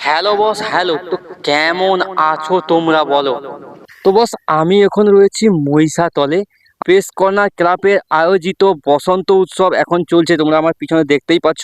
Hello boss hello তো কেমন আছো তোমরা বলো? তো বস আমি এখন রয়েছি মহিষাতলে। প্রেস কর্নার ক্লাবের আয়োজিত বসন্ত উৎসব এখন চলছে। তোমরা আমার পিছনে দেখতেই পাচ্ছ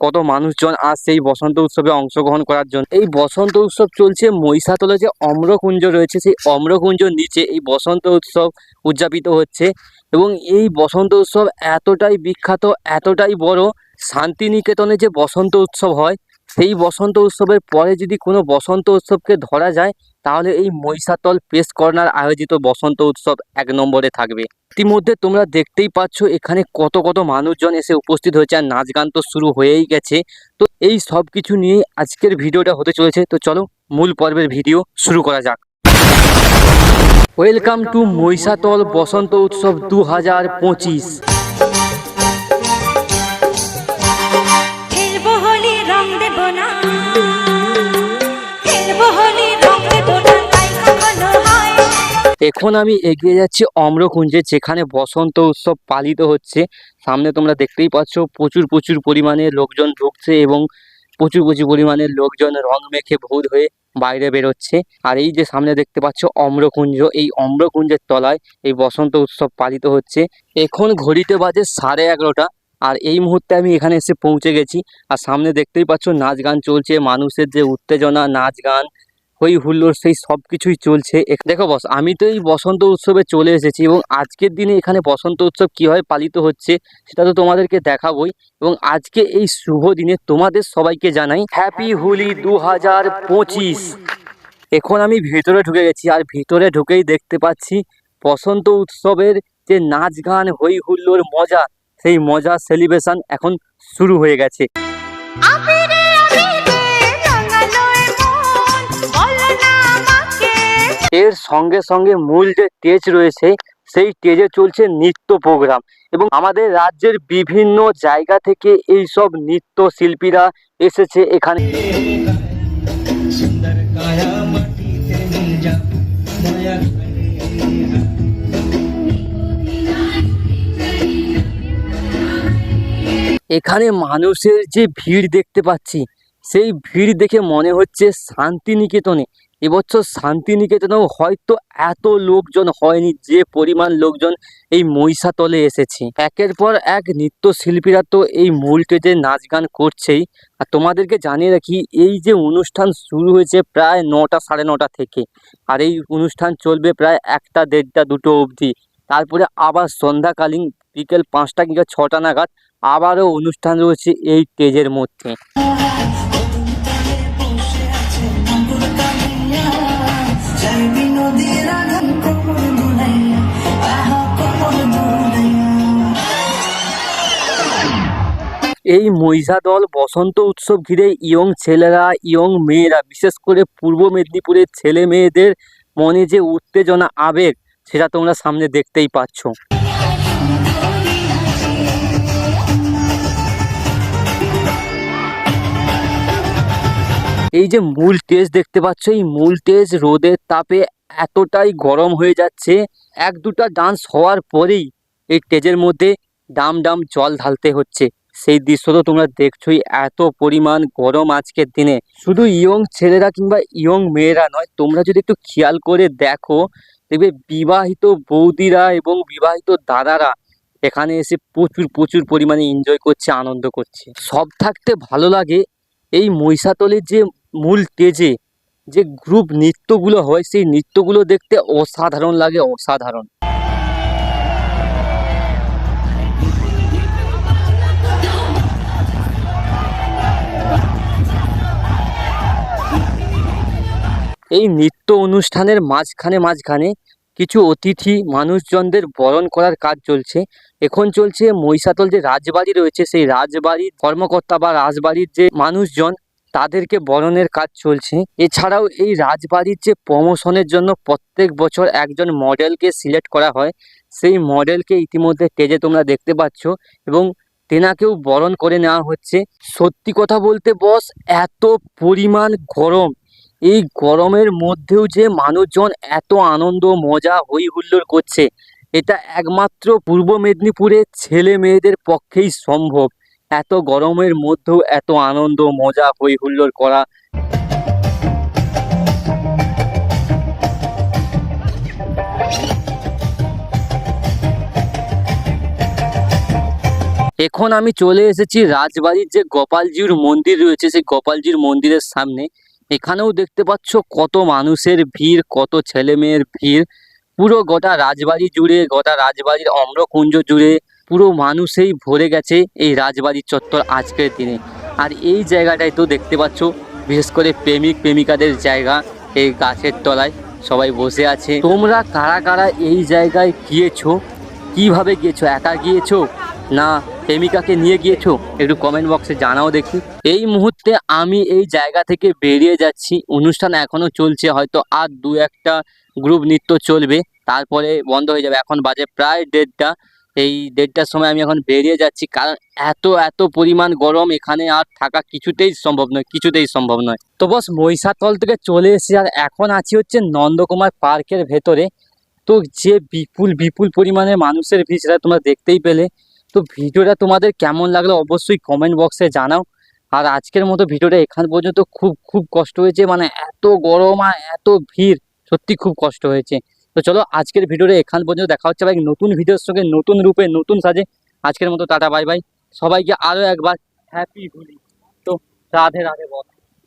কত মানুষজন আসছে এই বসন্ত উৎসবে অংশগ্রহণ করার জন্য। এই বসন্ত উৎসব চলছে মহিষাতলে যে অম্রকুঞ্জ রয়েছে, সেই অম্রকুঞ্জর নিচে এই বসন্ত উৎসব উদযাপিত হচ্ছে। এবং এই বসন্ত উৎসব এতটাই বিখ্যাত, এতটাই বড়, শান্তিনিকেতনে যে বসন্ত উৎসব হয় সেই বসন্ত উৎসবের পরে যদি কোনো বসন্ত উৎসবকে ধরা যায়, তাহলে এই মহিষাতল প্রেস কর্নার আয়োজিত বসন্ত উৎসব এক নম্বরে থাকবে। ইতিমধ্যে তোমরা দেখতেই পাচ্ছ, এখানে কত কত মানুষজন এসে উপস্থিত হয়েছে আর নাচ গান তো শুরু হয়েই গেছে। তো এই সব কিছু নিয়েই আজকের ভিডিওটা হতে চলেছে। তো চলো, মূল পর্বের ভিডিও শুরু করা যাক। ওয়েলকাম টু মহিষাতল বসন্ত উৎসব দু হাজার পঁচিশ। এখন আমি এগিয়ে যাচ্ছি অম্রকুঞ্জে, যেখানে বসন্ত উৎসব পালিত হচ্ছে। সামনে তোমরা দেখতেই পাচ্ছ, প্রচুর প্রচুর পরিমাণে লোকজন ঢুকছে এবং প্রচুর প্রচুর পরিমাণে লোকজন রং মেখে ভূত হয়ে বাইরে বেরোচ্ছে। আর এই যে সামনে দেখতে পাচ্ছ অম্রকুঞ্জ, এই অম্রকুঞ্জের তলায় এই বসন্ত উৎসব পালিত হচ্ছে। এখন ঘড়িতে বাজে সাড়ে এগারোটা আর এই মুহূর্তে আমি এখানে এসে পৌঁছে গেছি। আর সামনে দেখতেই পাচ্ছ নাচ গান চলছে, মানুষের যে উত্তেজনা, নাচ গান হই হুল্লোড়, সেই সব কিছুই চলছে দেখো বস, আমি তো এই বসন্ত উৎসবে চলে এসেছি এবং আজকের দিনে এখানে বসন্ত উৎসব কীভাবে পালিত হচ্ছে সেটা তো তোমাদেরকে দেখাবই। এবং আজকে এই শুভ দিনে তোমাদের সবাইকে জানাই হ্যাপি হোলি দু হাজার পঁচিশ। এখন আমি ভেতরে ঢুকে গেছি আর ভিতরে ঢুকেই দেখতে পাচ্ছি বসন্ত উৎসবের যে নাচ গান, হই হুল্লোড় মজা, সেই মজা সেলিব্রেশন এখন শুরু হয়ে গেছে। সঙ্গে সঙ্গে মূল যে স্টেজ রয়েছে, সেই স্টেজে চলছে নৃত্য প্রোগ্রাম এবং আমাদের রাজ্যের বিভিন্ন জায়গা থেকে এই সব নৃত্য শিল্পীরা এসেছে এখানে। এখানে মানুষের যে ভিড় দেখতে পাচ্ছি, সেই ভিড় দেখে মনে হচ্ছে শান্তিনিকেতনে এবছর শান্তিনিকেতনেও হয়তো এত লোকজন হয়নি, যে পরিমাণ লোকজন এই মহিষাতলে এসেছে। একের পর এক নৃত্যশিল্পীরা তো এই মূল স্টেজে নাচ গান করছেই। আর তোমাদেরকে জানিয়ে রাখি, এই যে অনুষ্ঠান শুরু হয়েছে প্রায় নটা, সাড়ে নটা থেকে। আর এই অনুষ্ঠান চলবে প্রায় একটা, দেড়টা, দুটো অবধি। তারপরে আবার সন্ধ্যাকালীন বিকেল পাঁচটা কিংবা ছটা নাগাদ আবারও অনুষ্ঠান রয়েছে এই স্টেজের মধ্যে। এই মহিষা দল বসন্ত উৎসব ঘিরে ইয়ং ছেলেরা, ইয়ং মেয়েরা, বিশেষ করে পূর্ব মেদিনীপুরের ছেলে মেয়েদের মনে যে উত্তেজনা, আবেগ, সেটা তোমরা সামনে দেখতেই পাচ্ছ। এই যে মূল টেজ দেখতে পাচ্ছ, এই মূল টেজ রোদের তাপে এতটাই গরম হয়ে যাচ্ছে, এক দুটা ডান্স হওয়ার পরেই এই টেজের মধ্যে ডাম ডাম জল ঢালতে হচ্ছে। সেই দৃশ্য তো তোমরা দেখছোই, এত পরিমাণ গরম আজকের দিনে। শুধু ইয়ং ছেলেরা কিংবা ইয়ং মেয়েরা নয়, তোমরা যদি একটু খেয়াল করে দেখো, দেখবে বিবাহিত বৌদিরা এবং বিবাহিত দাদারা এখানে এসে প্রচুর প্রচুর পরিমাণে এনজয় করছে, আনন্দ করছে। সব থাকতে ভালো লাগে, এই মহিষাতলের যে মূল তেজে, যে গ্রুপ নৃত্যগুলো হয়, সেই নৃত্যগুলো দেখতে অসাধারণ লাগে, অসাধারণ। এই নৃত্য অনুষ্ঠানের মাঝখানে মাঝখানে কিছু অতিথি মানুষজনদের বরণ করার কাজ চলছে। এখন চলছে মহিষাতল যে রাজবাড়ি রয়েছে, সেই রাজবাড়ির কর্মকর্তা বা রাজবাড়ির যে মানুষজন, তাদেরকে বরণের কাজ চলছে। এছাড়াও এই রাজবাড়ির যে প্রমোশনের জন্য প্রত্যেক বছর একজন মডেলকে সিলেক্ট করা হয়। সেই মডেলকে ইতিমধ্যে স্টেজে তোমরা দেখতে পাচ্ছ এবং তেনাকেও বরণ করে নেওয়া হচ্ছে। সত্যি কথা বলতে বস, এত পরিমাণ গরম। এই গরমের মধ্যেও যে মানুষজন এত আনন্দ, মজা হই হুল্লোর করছে, এটা একমাত্র পূর্ব মেদিনীপুরের ছেলে মেয়েদের পক্ষেই সম্ভব। এত গরমের মধ্যেও এত আনন্দ, মজা হই হুল্লোর করা। এখন আমি চলে এসেছি রাজবাড়ির যে গোপালজির মন্দির রয়েছে, সেই গোপালজির মন্দিরের সামনে। এখানেও দেখতে পাচ্ছ কত মানুষের ভিড়, কত ছেলে মেয়ের ভিড়। পুরো গোটা রাজবাড়ি জুড়ে, গোটা রাজবাড়ির অম্রকুঞ্জ জুড়ে পুরো মানুষেই ভরে গেছে এই রাজবাড়ির চত্বর আজকের দিনে। আর এই জায়গাটায় তো দেখতে পাচ্ছ, বিশেষ করে প্রেমিক, প্রেমিকাদের জায়গা এই গাছের তলায়। সবাই বসে আছে। তোমরা কারা কারা এই জায়গায় গিয়েছো? কীভাবে গিয়েছো? একা গিয়েছো? না, প্রেমিকাকে নিয়ে গিয়েছো? একটু কমেন্ট বক্সে জানাও দেখি। এই মুহূর্তে আমি এই জায়গা থেকে বেরিয়ে যাচ্ছি। অনুষ্ঠান এখনও চলছে, হয়তো আর দু একটা গ্রুপ নৃত্য চলবে। তারপরে বন্ধ হয়ে যাবে। এখন বাজে প্রায় দেড়টা। এই দেড়টার সময় আমি এখন বেরিয়ে যাচ্ছি। কারণ এত এত পরিমাণ গরম, এখানে আর থাকা কিছুতেই সম্ভব নয়, কিছুতেই সম্ভব নয়। তো বস, মহিষাতল থেকে চলে এসেছি আর এখন আছি হচ্ছে নন্দকুমার পার্কের ভেতরে। তো যে বিপুল বিপুল পরিমাণে মানুষের ভিড়, সেটা তোমরা দেখতেই পেলে। তো ভিডিওটা তোমাদের কেমন লাগল অবশ্যই কমেন্ট বক্সে জানাও। আর আজকের মতো ভিডিওটা এখান পর্যন্ত খুব খুব কষ্ট হয়েছে মানে এত গরম আর এত ভিড়, সত্যি খুব কষ্ট হয়েছে। তো চলো আজকের ভিডিওটা এখান পর্যন্ত, দেখা হচ্ছে ভাই নতুন ভিডিওর সঙ্গে, নতুন রূপে, নতুন সাজে। আজকের মতো টাটা বাই বাই সবাইকে আরও একবার হ্যাপি হোলি। তো রাধে রাধে বল।